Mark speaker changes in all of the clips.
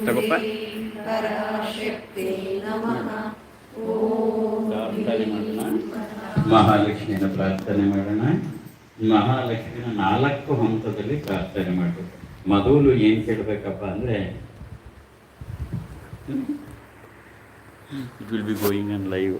Speaker 1: ತಗೋಪ್ಪ
Speaker 2: ಪರಾಶಕ್ತಿ ನಮಃ
Speaker 1: ಪ್ರಾರ್ಥನೆ ಮಾಡೋಣ ಮಹಾಲಕ್ಷ್ಮಿಯನ್ನು ಪ್ರಾರ್ಥನೆ ಮಾಡೋಣ ಮಹಾಲಕ್ಷ್ಮಿನ ನಾಲ್ಕು ಹಂತದಲ್ಲಿ ಪ್ರಾರ್ಥನೆ ಮಾಡಬೇಕು ಮೊದಲು ಏನು ಕೇಳಬೇಕಪ್ಪ ಅಂದರೆ it will be going on live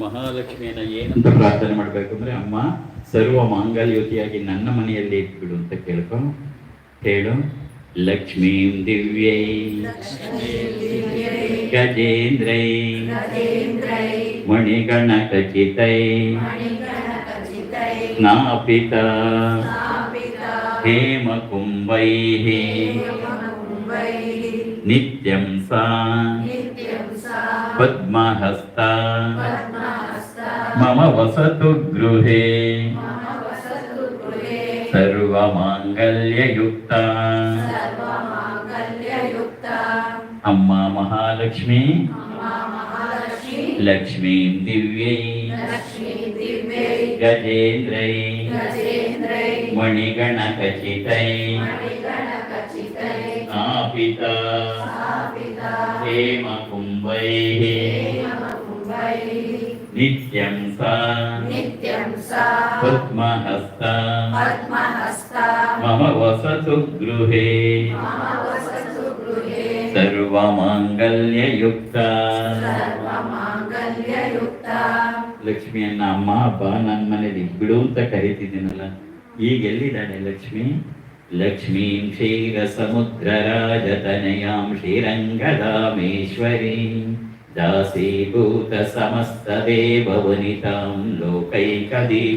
Speaker 1: ಮಹಾಲಕ್ಷ್ಮಿಯನ್ನ ಏನಂತ ಪ್ರಾರ್ಥನೆ ಮಾಡಬೇಕು ಅಂದ್ರೆ, ಅಮ್ಮ, ಸರ್ವ ಮಾಂಗಲ್ಯುತಿಯಾಗಿ ನನ್ನ ಮನೆಯಲ್ಲಿ ಇಟ್ಬಿಡು ಅಂತ ಕೇಳ್ಕೊ. ಹೇಳು ಲಕ್ಷ್ಮೀಂ ದಿವ್ಯೈ. ಗಜೇಂದ್ರೈ. ಮಣಿಗಣಕಚಿತೈ
Speaker 2: ಮಣಿಗಣಕಚಿತೈ
Speaker 1: ಸ್ನಾಪಿತ
Speaker 2: ಹೇಮ
Speaker 1: ಹೇಮಕುಂಭೈಃ ನಿತ್ಯಂ ಸಾ ಪದ್ಮಹಸ್ತ.
Speaker 2: మమ
Speaker 1: వసతు గృహే
Speaker 2: సర్వమాంగళ్యయుక్త అమ్మ
Speaker 1: మహాలక్ష్మి.
Speaker 2: లక్ష్మీ
Speaker 1: దివ్యై.
Speaker 2: గజేంద్రై.
Speaker 1: మణిగణకచితై.
Speaker 2: स्थापित
Speaker 1: हेम
Speaker 2: कुम्भैः
Speaker 1: ನಿತ್ಯಂ
Speaker 2: सा।
Speaker 1: ಮಮ ವಸತು ಗೃಹೇ
Speaker 2: पद्महस्त। मम ಗೃಹೇ
Speaker 1: ಲಕ್ಷ್ಮಿಯನ್ನ ಅಮ್ಮ ಅಬ್ಬ ನನ್ನ ಮನೇಲಿ ಬಿಡು ಅಂತ ಕರಿತಿದ್ದೀನಲ್ಲ. ಈಗ ಎಲ್ಲಿದ್ದಾನೆ ಲಕ್ಷ್ಮಿ? ಲಕ್ಷ್ಮೀಂ ಕ್ಷೀರ ಸಮುದ್ರ ರಾಜತನಯಾಂ ಶ್ರೀರಂಗದಾಮೇಶ್ವರಿ ದಾಸೀಭೂತ ಸಮಸ್ತ ದೇವವನಿತಾಂ ಲೋಕೈಕದೀಪಾಂಕುರಾಂ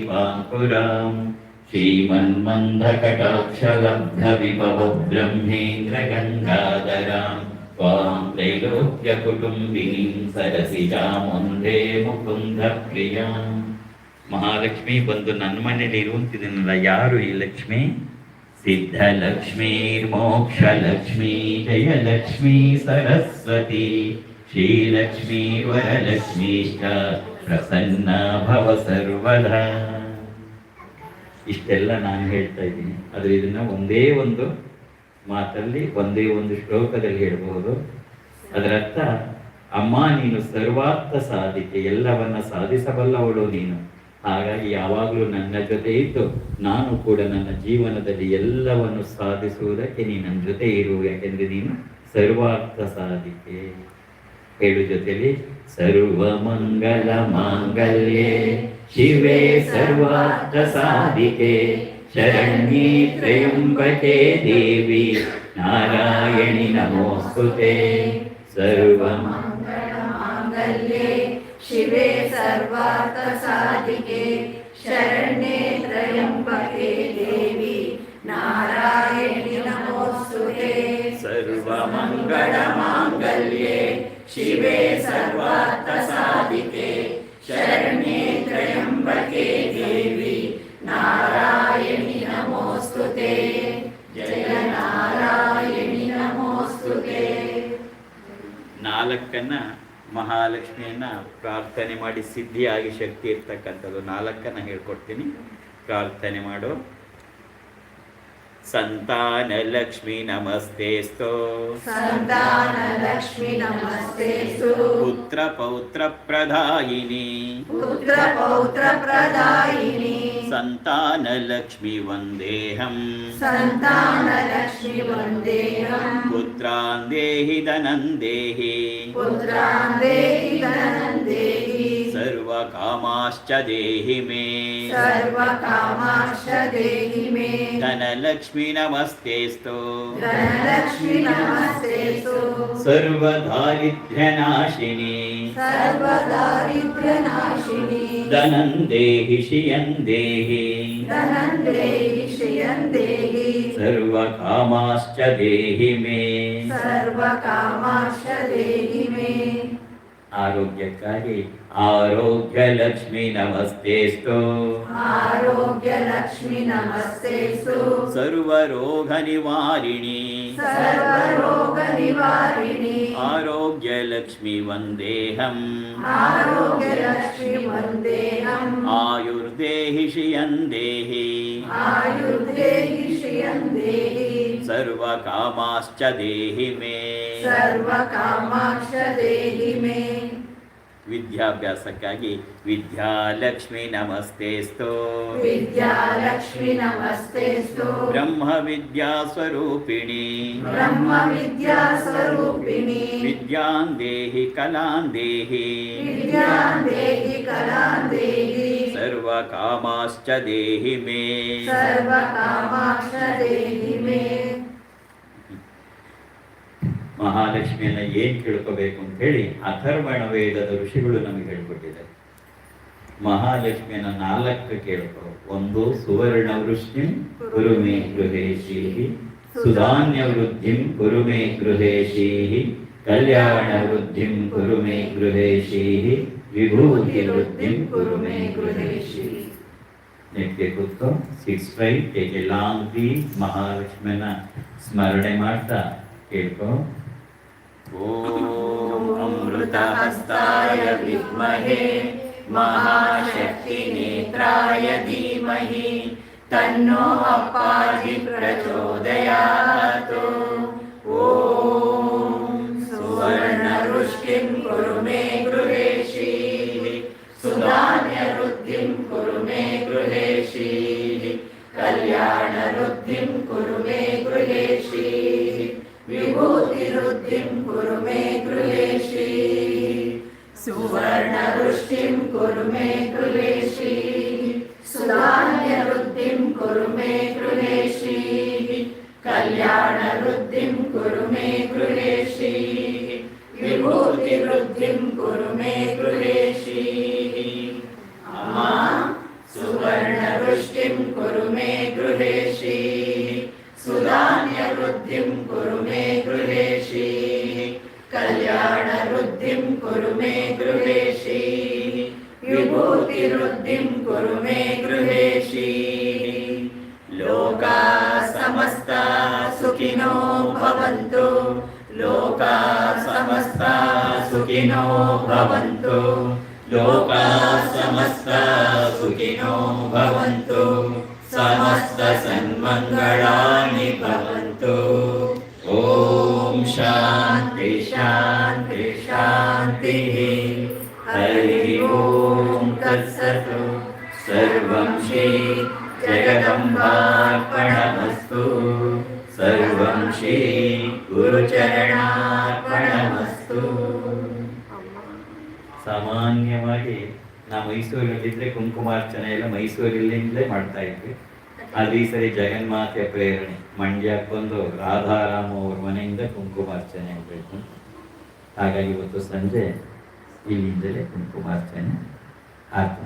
Speaker 1: ಶ್ರೀಮನ್ಮಂದಕಟಾಕ್ಷಲಬ್ಧ ವಿಭವ ಬ್ರಹ್ಮೇಂದ್ರ ಗಂಗಾಧರಾಂ त्वां त्रैलोक्यकुटुम्बिनीं सरसिजां वन्दे ಮುಕುಂದ ಪ್ರಿಯ ಮಹಾಲಕ್ಷ್ಮಿ ಬಂದು ನನ್ನ ಮನೇಲಿ ಇರುವಂತಿದ್ದೀನಲ್ಲ ಯಾರು ಈ ಲಕ್ಷ್ಮಿ ಸಿದ್ಧಲಕ್ಷ್ಮೀ ಮೋಕ್ಷಲಕ್ಷ್ಮೀ ಜಯಲಕ್ಷ್ಮೀ ಸರಸ್ವತಿ ಶ್ರೀಲಕ್ಷ್ಮೀ ವರಲಕ್ಷ್ಮೀಷ್ಟ ಪ್ರಸನ್ನ ಭವ ಸರ್ವದಾ. ಇಷ್ಟೆಲ್ಲ ನಾನು ಹೇಳ್ತಾ ಇದ್ದೀನಿ. ಆದರೆ ಇದನ್ನು ಒಂದೇ ಒಂದು ಮಾತಲ್ಲಿ, ಒಂದೇ ಒಂದು ಶ್ಲೋಕದಲ್ಲಿ ಹೇಳಬಹುದು. ಅದರರ್ಥ ಅಮ್ಮ ನೀನು ಸರ್ವಾರ್ಥ ಸಾಧಿಕೆ, ಎಲ್ಲವನ್ನ ಸಾಧಿಸಬಲ್ಲವಳು ನೀನು. ಹಾಗಾಗಿ ಯಾವಾಗಲೂ ನನ್ನ ಜೊತೆ ಇದ್ದು, ನಾನು ಕೂಡ ನನ್ನ ಜೀವನದಲ್ಲಿ ಎಲ್ಲವನ್ನು ಸಾಧಿಸುವುದಕ್ಕೆ ನೀನು ನನ್ನ ಜೊತೆ ಇರು. ಯಾಕೆಂದ್ರೆ ನೀನು ಸರ್ವಾರ್ಥ ಸಾಧಿಕೆ. ಹೇಳು ಜೊತೆಯಲ್ಲಿ ಸರ್ವ ಮಂಗಲ ಮಾಂಗಲ್ಯೆ ಶಿವೆ ಸರ್ವಾರ್ಥ ಸಾಧಿಕೆ ಶರಣ್ಯೇ ತ್ರಯಂಬಕೆ ದೇವಿ ನಾರಾಯಣಿ ನಮೋಸ್ತುತೆ. ಸರ್ವ
Speaker 2: ಶಿವೆ ಸರ್ವಾರ್ಥ ಸಾಧಿಕೆ ಶರಣ್ಯೇ ತ್ರಯಂಬಕೆ ದೇವಿ ನಾರಾಯಣಿ ನಮೋಸ್ತುತೆ.
Speaker 1: ಸರ್ವ
Speaker 2: शिवे सर्वार्थसाधिके शरणे त्र्यम्बके देवी नारायणि नमोऽस्तु ते जय नारायणि नमोऽस्तु
Speaker 1: ನಾಲ್ಕನ್ನ ಮಹಾಲಕ್ಷ್ಮಿಯನ್ನ ಪ್ರಾರ್ಥನೆ ಮಾಡಿ ಸಿದ್ಧಿಯಾಗಿ ಶಕ್ತಿ ಇರ್ತಕ್ಕಂಥದ್ದು ನಾಲ್ಕನ್ನು ಹೇಳ್ಕೊಡ್ತೀನಿ. ಪ್ರಾರ್ಥನೆ ಮಾಡು
Speaker 2: सन्तानलक्ष्मि
Speaker 1: नमस्तेऽस्तु। स्तु नमस्तेऽस्तु। लक्ष्मि
Speaker 2: नमस्ते पुत्रपौत्र प्रधायिनि सन्तानलक्ष्मि
Speaker 1: वन्देऽहम्। सन्तान लक्ष्मि पुत्रान्
Speaker 2: देहि धनन् देहि पुत्रान्
Speaker 1: देहि धनन्
Speaker 2: सर्वकामाश्च देहि
Speaker 1: मे।
Speaker 2: सर्वकामाश्च
Speaker 1: देहि मे। धनलक्ष्मी नमस्तेऽस्तु।
Speaker 2: धनलक्ष्मी नमस्तेऽस्तु। सर्वदारिद्र्यनाशिनी। सर्वदारिद्र्यनाशिनी।
Speaker 1: धनं देहि श्रियं देहि।
Speaker 2: धनं देहि श्रियन् देहि।
Speaker 1: सर्वकामाश्च देहि मे। सर्वकामाश्च
Speaker 2: देहि मे। आरोग्यकारी
Speaker 1: आरोग्यलक्ष्मी नमस्तेस्तु
Speaker 2: आरोग्यलक्ष्मी नमस्तेस्तु
Speaker 1: सर्वरोगनिवारिणि। सर्वरोगनिवारिणि। आरोग्यलक्ष्मी
Speaker 2: वन्देहम् आरोग्यलक्ष्मी वन्देहम्
Speaker 1: आयुर्देहि श्रियं
Speaker 2: देहि आयुर्देहि श्रियं
Speaker 1: देहि सर्वकामाश्च देहि
Speaker 2: मे। सर्वकामाश्च देहि मे।
Speaker 1: ವಿದ್ಯಾಭ್ಯಾಸಕ್ಕಾಗಿ ವಿದ್ಯಾಲಕ್ಷ್ಮಿ ನಮಸ್ತೇಸ್ತು
Speaker 2: ವಿದ್ಯಾಲಕ್ಷ್ಮಿ ನಮಸ್ತೇಸ್ತು
Speaker 1: ಬ್ರಹ್ಮ ವಿದ್ಯಾ ಸ್ವರೂಪಿಣಿ
Speaker 2: ಬ್ರಹ್ಮ ವಿದ್ಯಾ ಸ್ವರೂಪಿಣಿ
Speaker 1: ವಿದ್ಯಾಂ ದೇಹಿ ಕಲಾಂ ದೇಹಿ
Speaker 2: ವಿದ್ಯಾ ದೇಹಿ ಕಲಾ ದೇಹಿ
Speaker 1: ಸರ್ವಕಾಮಾಶ್ಚ ದೇಹಿ ಮೇ
Speaker 2: ಸರ್ವ ಕಾಮಾಕ್ಷ ದೇಹಿ ಮೇ
Speaker 1: ಮಹಾಲಕ್ಷ್ಮಿಯನ್ನ ಏನ್ ತಿಳ್ಕೋಬೇಕು ಅಂತ ಹೇಳಿ ಅಥರ್ವಣ ವೇದದ ಋಷಿಗಳು ನಮಗೆ ಹೇಳ್ಕೊಟ್ಟಿದ್ದಾರೆ. ಮಹಾಲಕ್ಷ್ಮಿಯನ್ನು ನಾಲ್ಕು ಕೇಳ್ಕೊ ಒಂದು ಸುವರ್ಣ ವೃಷ್ಣಿ ಗುರುಮೇ ಗೃಹೇಶಿ ಸುಧಾನ್ಯ ವೃದ್ಧಿ ಗುರುಮೇ ಗೃಹೇಶಿ ಕಲ್ಯಾಣ ವೃದ್ಧಿಂ ಗುರುಮೇ ಗೃಹೇಶಿ ವಿಭೂತಿ ವೃದ್ಧಿಂ ಗುರುಮೇ ಗೃಹೇಶಿ ನೆಟ್ಗೆ ಕೂತ್ಕೊ. Six five take a long ಮಹಾಲಕ್ಷ್ಮಿಯನ್ನ ಸ್ಮರಣೆ ಮಾಡ್ತಾ ಕೇಳ್ಕೊ. ॐ अमृतहस्ताय विद्महे
Speaker 2: महाशक्तिनेत्राय धीमहि तन्नो अपाधि प्रचोदयात् ॐ सुवर्णवृष्टिं कुरु मे गृहेशी सुधान्यवृद्धिं कुरु मे गृहेशी कल्याणवृद्धिं कुरु मे सुवर्णवृष्टिं कुरु मे गृहेशी లోకా సమస్త సుఖినో భవంతు లోకా సమస్త సుఖినో భవంతు సమస్త సన్మంగళాని భవంతు ఓం శాంతి శాంతి శాంతి హరి ఓం తత్సతు శ్రీ జగదంబార్పణమస్తు ಗುರುಚರಣಾರ್ಪಣಮಸ್ತು ಸಾಮಾನ್ಯವಾಗಿ ನಾ ಮೈಸೂರಿನಲ್ಲಿದ್ದರೆ ಕುಂಕುಮಾರ್ಚನೆ ಎಲ್ಲ ಮೈಸೂರಿನಿಂದಲೇ ಮಾಡ್ತಾ ಇದ್ವಿ. ಅದೇ ಸರಿ ಜಗನ್ಮಾತೆಯ ಪ್ರೇರಣೆ, ಮಂಡ್ಯಕ್ಕೆ ಬಂದು ರಾಧಾರಾಮ ಅವ್ರ ಮನೆಯಿಂದ ಕುಂಕುಮಾರ್ಚನೆ ಆಗಬೇಕು. ಹಾಗಾಗಿ ಇವತ್ತು ಸಂಜೆ ಇಲ್ಲಿಂದಲೇ ಕುಂಕುಮಾರ್ಚನೆ ಆಯ್ತು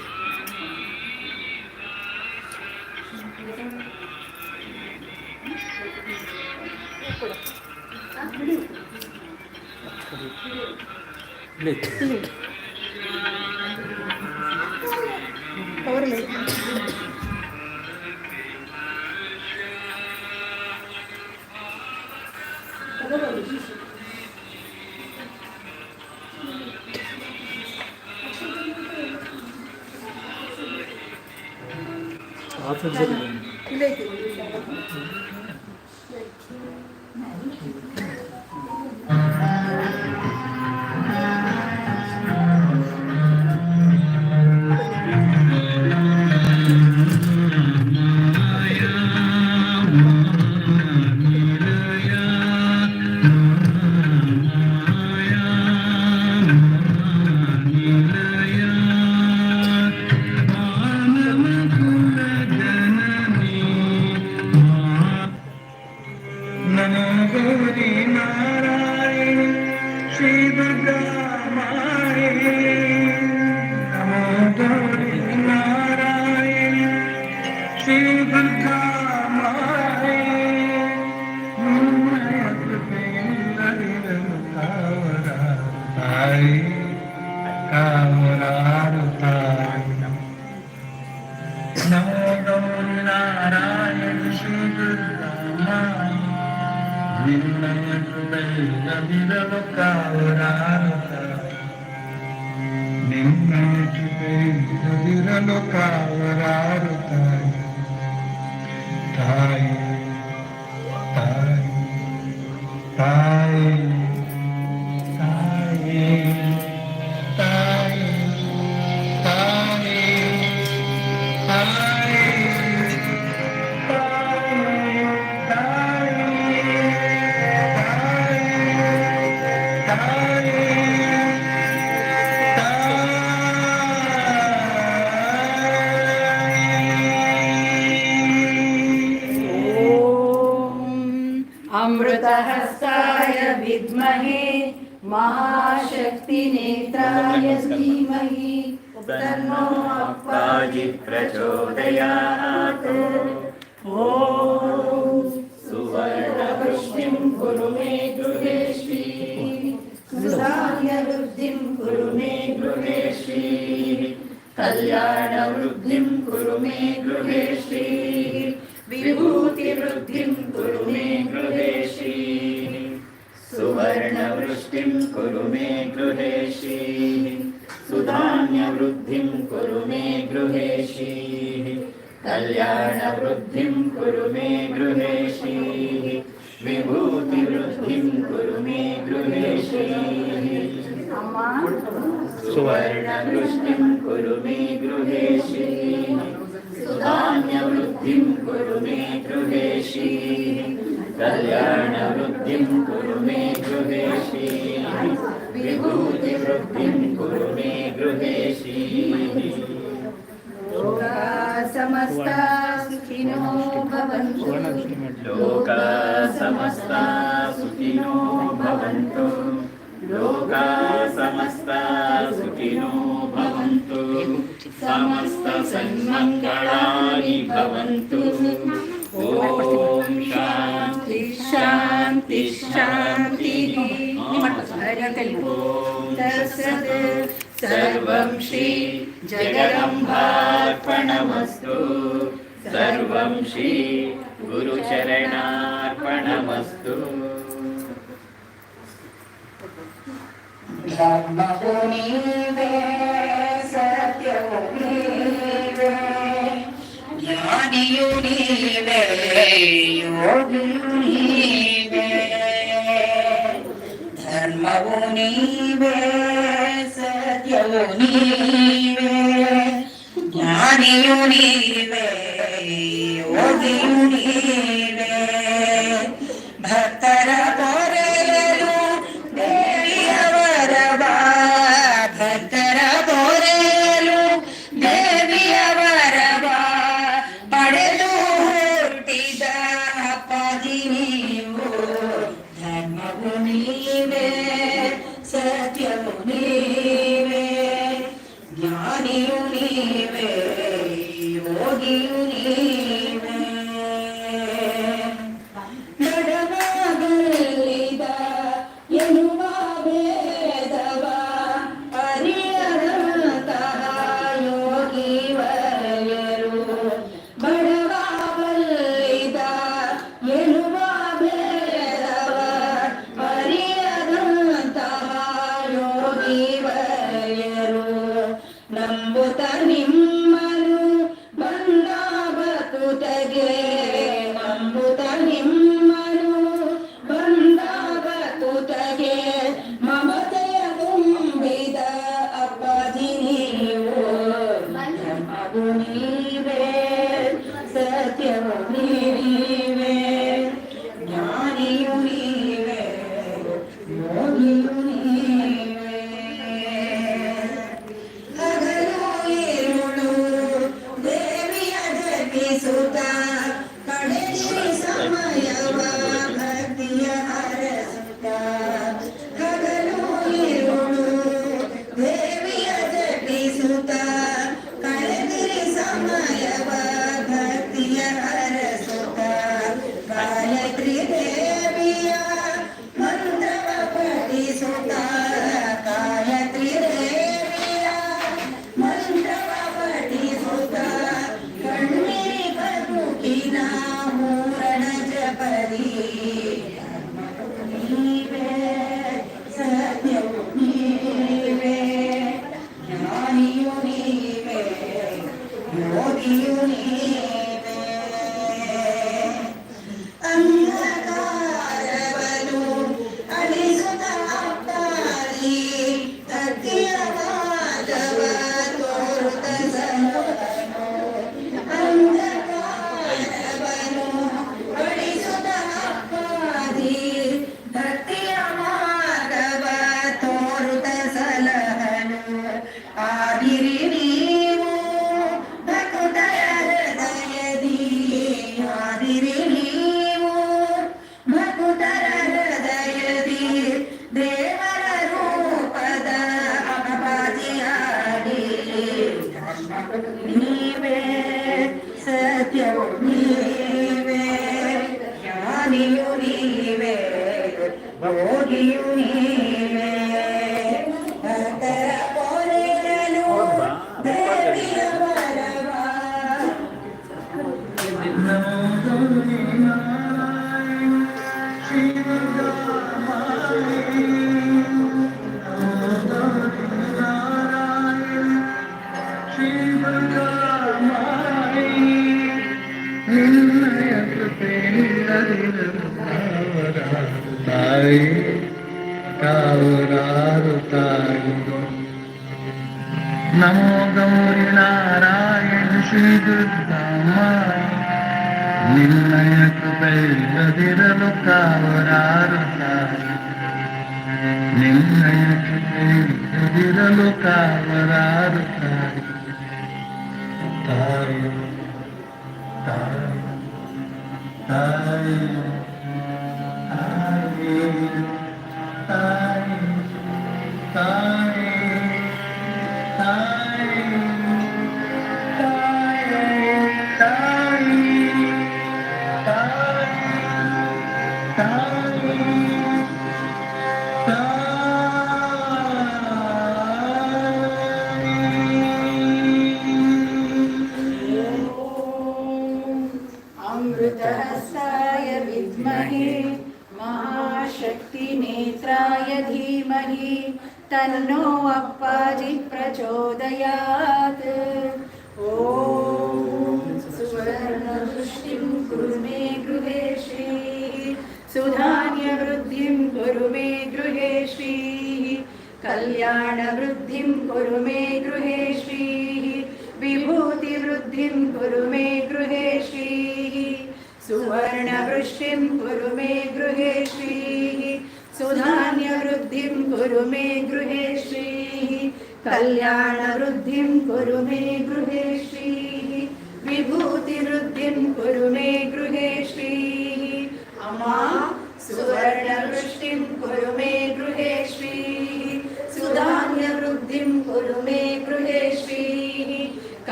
Speaker 1: 嗯。Hare महाशक्तिनेत्राय धीमहि। तन्नो अप्पाजि प्रचोदयात्। ॐ सुवर्णवृष्टिं कुरु मे गृहे श्री सुधान्यवृद्धिं कुरु मे गृहे श्री कल्याणवृद्धिं कुरु मे गृहे श्री विभूतिवृद्धिं कुरु मे गृहे श्री सुवर्णवृष्टिं कुरु मे गृहे श्री सुधान्यवृद्धिं कुरु मे गृहे श्री कल्याणवृद्धिं कुरु मे गृहे श्री विभूतिवृद्धिं कुरु मे गृहे श्री सुवर्णवृष्टिं कुरु मे गृहे श्री सुधान्यवृद्धिं कुरु मे गृहे श्री कल्याणवृद्धिं कुरु मे गृहे श्री विभूतिवृद्धिं कुरु मे गृहे श्री लोका समस्ता सुखिनो भवन्तु लोका समस्ता सुखिनो भवन्तु लोका समस्ता सुखिनो भवन्तु समस्त सन्मङ्गलानि भवन्तु ॐ शान्ति शान्ति शान्तिः
Speaker 3: వెలుగు దర్శత్ సర్వం శ్రీ జగదంబార్పణమస్తు. సర్వం శ్రీ గురుచరణార్పణమస్తు. ధర్మమునివే యోగి நீவே ஞானியு நீவே ஓதியு நீவே None alma
Speaker 2: de I. महाशक्तिनेत्राय धीमहि तन्नो अप्पाजि प्रचोदयात्। ॐ सुवर्णदृष्टिं कुरु मे गृहे श्रीः सुधान्यवृद्धिं कुरु मे गृहे श्रीः कल्याणवृद्धिं कुरु मे गृहे श्रीः विभूतिवृद्धिं कुरु मे गृहे श्रीः सुवर्णवृष्टिं कुरु मे गृहे श्रीः सुधान्यवृद्धिं कुरु मे गृहे श्रीः कल्याणवृद्धिं कुरु मे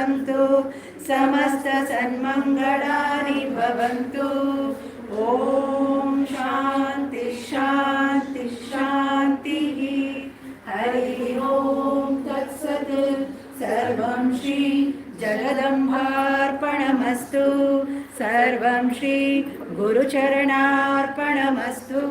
Speaker 2: भवन्तु समस्तसन्मङ्गलानि भवन्तु ॐ शान्ति शान्ति शान्तिः हरि ॐ तत्सत् सर्वं श्री जगदम्बार्पणमस्तु सर्वं श्री गुरुचरणार्पणमस्तु